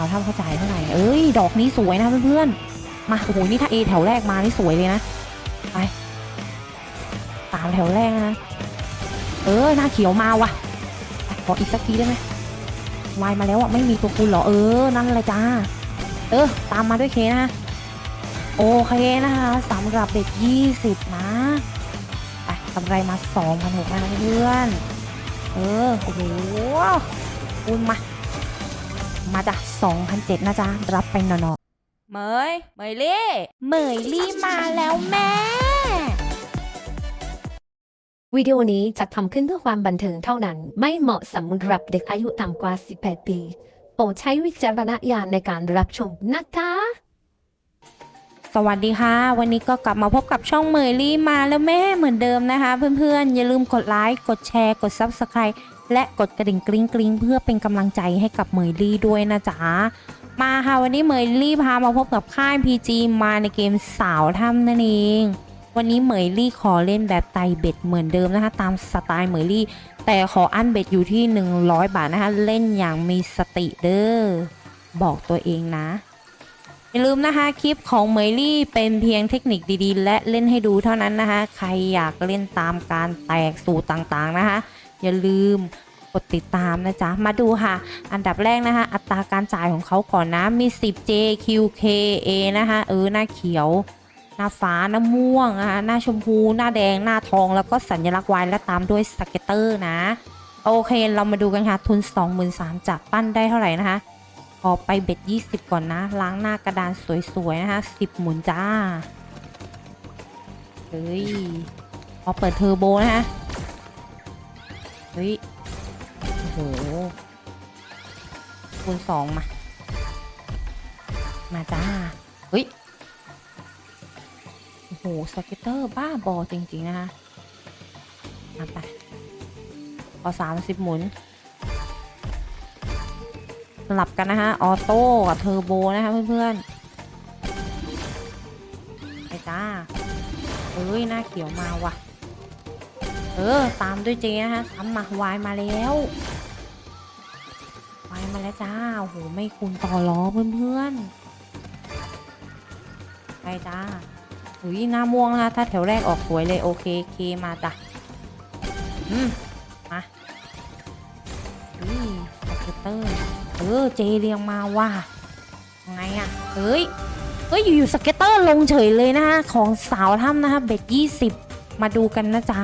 าวทำเข้าใจเท่าไหร่เอ้ย ดอกนี้สวยนะเพื่อนๆ มา โอ้โห นี่ถ้าเอแถวแรกมา นี่สวยเลยนะ ไปตามแถวแรกนะ เออ หน้าเขียวมาว่ะ ขออีกสักทีได้ไหมวายมาแล้วอะ ไม่มีตัวคุณเหรอ เออ นั่นเลยจ้า เออ ตามมาด้วยเคนะโอเคนะคะสำหรับเด็ก 20 นะไปกำไรมา2,600นะเพื่อน เออ โอ้โหคุณมา มาจ้ะ2,007นะจ๊ะ รับไปหนอๆเหมยเหมยลี่เหมยลี่มาแล้วแม่ วิดีโอนี้จัดทำขึ้นเพื่อความบันเทิงเท่านั้น ไม่เหมาะสำหรับเด็กอายุต่ำกว่า 18 ปี โปรดใช้วิจารณญาณในการรับชมนะคะสวัสดีค่ะ วันนี้ก็กลับมาพบกับช่องเมยลี่มาแล้วแม่เหมือนเดิมนะคะ เพื่อนๆ อย่าลืมกดไลค์ กดแชร์ กด Subscribe และกดกระดิ่งกริ๊งกริ๊งเพื่อเป็นกำลังใจให้กับเมยลี่ด้วยนะจ๊ะมาค่ะวันนี้เมยลี่พามาพบกับค่าย PG มาในเกมสาวถ้ำนั่นเอง วันนี้เหมยลี่ขอเล่นแบบไตเบ็ดเหมือนเดิมนะคะตามสไตล์เหมยลี่ แต่ขออันเบ็ดอยู่ที่ 100 บาทนะคะเล่นอย่างมีสติเด้อบอกตัวเองนะอย่าลืมนะคะคลิปของเหมยลี่เป็นเพียงเทคนิคดีๆ และเล่นให้ดูเท่านั้นนะคะ ใครอยากเล่นตามการแตกสูตรต่างๆนะคะ อย่าลืมกดติดตามนะจ๊ะ มาดูค่ะ อันดับแรกนะคะ อัตราการจ่ายของเขาก่อนนะ มี 10J QKA นะคะ เออ หน้าเขียว หน้าฟ้า หน้าม่วงนะคะ หน้าชมพู หน้าแดง หน้าทอง แล้วก็สัญลักษณ์วายและตามด้วยสเก็ตเตอร์นะ โอเค เรามาดูกันค่ะ ทุน 23,000จะปั้นได้เท่าไหร่นะคะขอไปเบ็ด 20 ก่อนนะ ล้างหน้ากระดานสวยๆ นะคะ 10 หมุนจ้า เฮ้ย พอเปิดเทอร์โบนะฮะ เฮ้ย โอ้โหคูณสองมา มาจ้า เฮ้ย โอ้โห สเก็ตเตอร์บ้าบอจริง ๆ นะคะ มาไปพอ30หมุน สลับกันนะคะ ออโต้กับเทอร์โบนะคะเพื่อนๆ ไปจ้า เอ้ย หน้าเขียวมาว่ะ เออ ตามด้วยเจนะคะซ้ำมาวายมาแล้ววายมาแล้วจ้าโอ้โหไม่คูณต่อล้อเพื่อนๆไปจ้าอุ้ยหน้าม่วงนะถ้าแถวแรกออกสวยเลยโอเคเคมาจ้ะอืมมาอุ้ยสเก็ตเตอร์เออเจเรียงมาว่าไงอะ่ะเฮ้ยเฮ้ยอยู่ๆสเก็ตเตอร์ลงเฉยเลยนะคะของสาวถ้ำนะคะเบ็ดยี่สิบมาดูกันนะจ๊ะ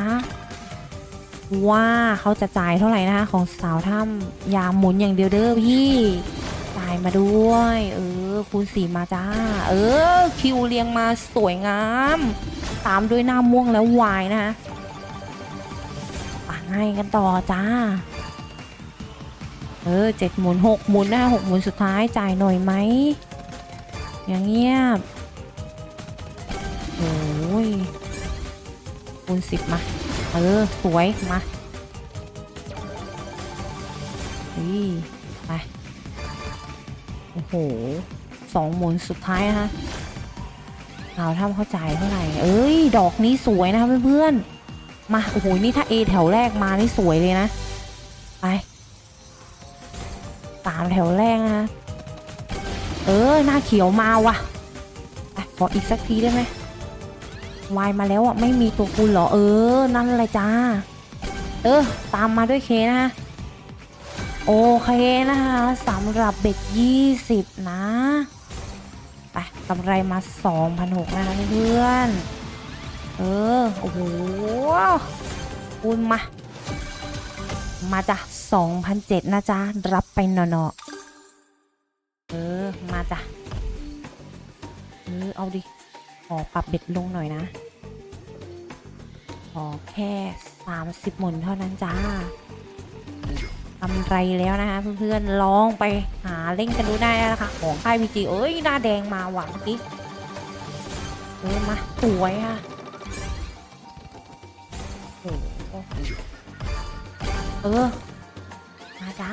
ว่าเขาจะจ่ายเท่าไหร่นะคะ ของสาวถ้ำยาหมุนอย่างเดียวเด้อพี่จ่ายมาด้วย เออ คูณสี่มาจ้า เออ คิวเรียงมาสวยงาม ตามด้วยหน้าม่วงแล้ววายนะคะอะง่ายกันต่อจ้า เออเจ็ดหมุนหกหมุนนะหกหมุนสุดท้ายจ่ายหน่อยไหม อย่างเงียบโอ้ยคูณสิบมา เออ สวย มานี่ไป โอ้โห สองหมุนสุดท้ายนะคะเราทำเข้าใจเท่าไหร่ เอ้ย ดอกนี้สวยนะคะเพื่อนๆ มา โอ้โห นี่ถ้า A แถวแรกมา นี่สวยเลยนะ ไปสามแถวแรกนะคะเออ หน้าเขียวมาว่ะไปขออีกสักทีได้ไหม วายมาแล้วอะไม่มีตัวคุณเหรอเออ นั่นเลยจ้า เออ ตามมาด้วยเคนะ โอเคนะคะสำหรับเบ็ดยี่สิบนะไปกำไรมาสองพันหกนะคะเพื่อนเออ โอ้โหคุณมา มาจ้ะ2,007นะจ๊ะ รับไปหนอๆเออ มาจ้ะเออเอาดิ ขอปรับเบ็ดลงหน่อยนะ ขอแค่ 30 หมุนเท่านั้นจ้ากำไรแล้วนะคะเพื่อนๆลองไปหาเล่นกันดูได้นะคะของค่ายพีจีเอ้ยหน้าแดงมาหวังเมื่อกี้เออมาสวยค่ะโอ้เออ มาจ้า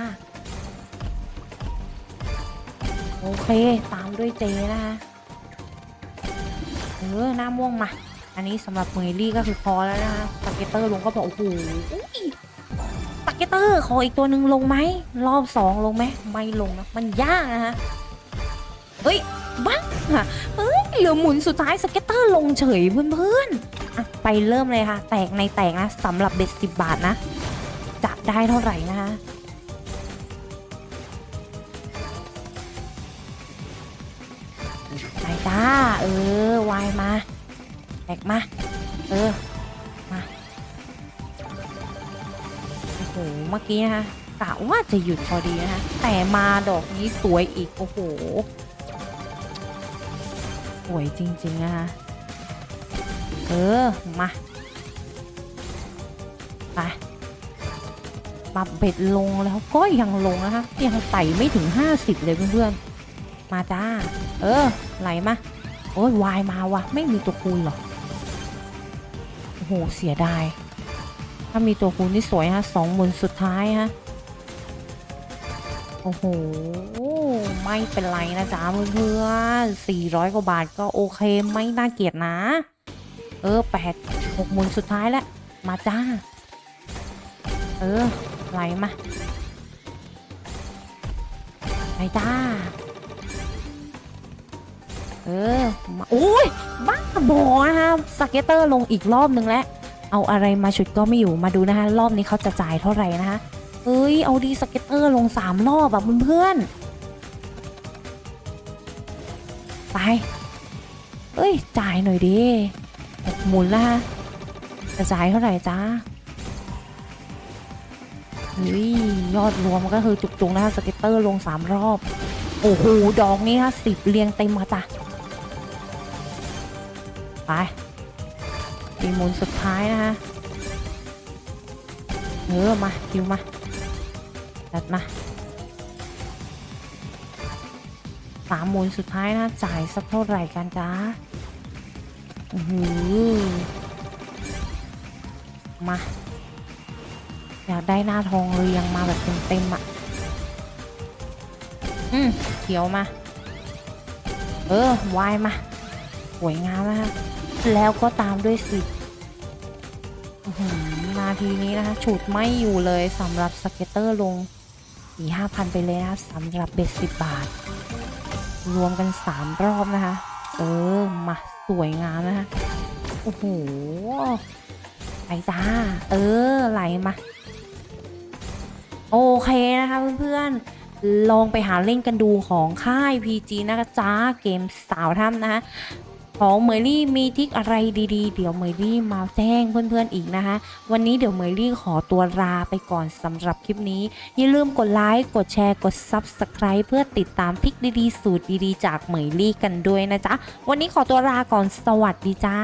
โอเค ตามด้วยเจนะคะ ออหน้าม่วงมา อันนี้สำหรับเมลี่ก็คือพอแล้วนะคะสเก็ตเตอร์ลงก็บอกโอ้โหสเก็ตเตอร์เตอร์ขออีกตัวหนึ่งลงไหมรอบสองลงไหมไม่ลงนะมันยากนะฮะเฮ้ยบ้าเฮ้ยเหลือหมุนสุดท้ายสเก็ตเตอร์ลงเฉยเพื่อนๆอะไปเริ่มเลยค่ะ แตกในแตกนะสำหรับเบ็ดสิบบาทนะจะได้เท่าไหร่นะคะ จ้า เออ วายมาแตกมา เออ มา โอ้โห เมื่อกี้นะคะกะว่าจะหยุดพอดีนะคะ แต่มาดอกนี้สวยอีก โอ้โห สวยจริง ๆ นะคะ เออ มาไปปรับเบ็ดลงแล้วก็ยังลงนะคะยังไต่ไม่ถึง 50 เลยเพื่อนๆ มาจ้า เออ ไหลมา โอ้ยวายมาวะไม่มีตัวคูณหรอ โอ้โห เสียดาย ถ้ามีตัวคูณที่สวยฮะสองหมุนสุดท้ายฮะ โอ้โห ไม่เป็นไรนะจ๊ะเพื่อนๆสี่ร้อยกว่าบาทก็โอเคไม่น่าเกลียดนะ เออแปดหกหมุนสุดท้ายแล้วมาจ้า เออไหลมาไปจ้า เออมาโอ้ยบ้าบอนะคะสเก็ตเตอร์ลงอีกรอบนึงแล้วเอาอะไรมาฉุดก็ไม่อยู่มาดูนะคะ รอบนี้เขาจะจ่ายเท่าไหร่นะคะเอ้ยเอาดีสเก็ตเตอร์ลงสามรอบแบบเพื่อนๆไปเอ้ยจ่ายหน่อยดิหกหมุนล้วฮะจะจ่ายเท่าไหร่จ้าเฮ้ยยอดรวมก็คือจุกๆนะคะสเก็ตเตอร์ลงสามรอบ โอ้โหดอกนี้นะสิบเรียงเต็มมาจ้ะ ไปตีมุนสุดท้ายนะคะเออมาคิวมาจัดมาสามมุนสุดท้ายนะ จ่ายสักเท่าไหร่กันจ้าอือหือมา อยากได้หน้าทองเรียงมาแบบเต็มๆอะ อืมเขียวมา เออวายมา วยงามนะคะแล้วก็ตามด้วยสิบนาทีนี้นะคะฉุดไม่อยู่เลยสำหรับสเก็ตเตอร์ลงสี่ห้าพันไปเลยนะคะสำหรับเบ็ดสิบบาท รวมกันสามรอบนะคะ เออ มาสวยงามนะคะโอ้โหไปจ้า เออ ไหลมา โอเคนะคะเพื่อนๆ ลองไปหาเล่นกันดูของค่าย PG นะคะจ้าเกมสาวถ้ำนะคะ ของเมลี่มีทิกอะไรดีๆ เดี๋ยวเมลี่มาแจ้งเพื่อนๆอีกนะคะ วันนี้เดี๋ยวเมลี่ขอตัวลาไปก่อนสำหรับคลิปนี้ อย่าลืมกดไลค์กดแชร์กด Subscribe เพื่อติดตามทิกดีๆ สูตรดีๆ จากเมลี่กันด้วยนะจ๊ะ วันนี้ขอตัวลาก่อนสวัสดีจ้า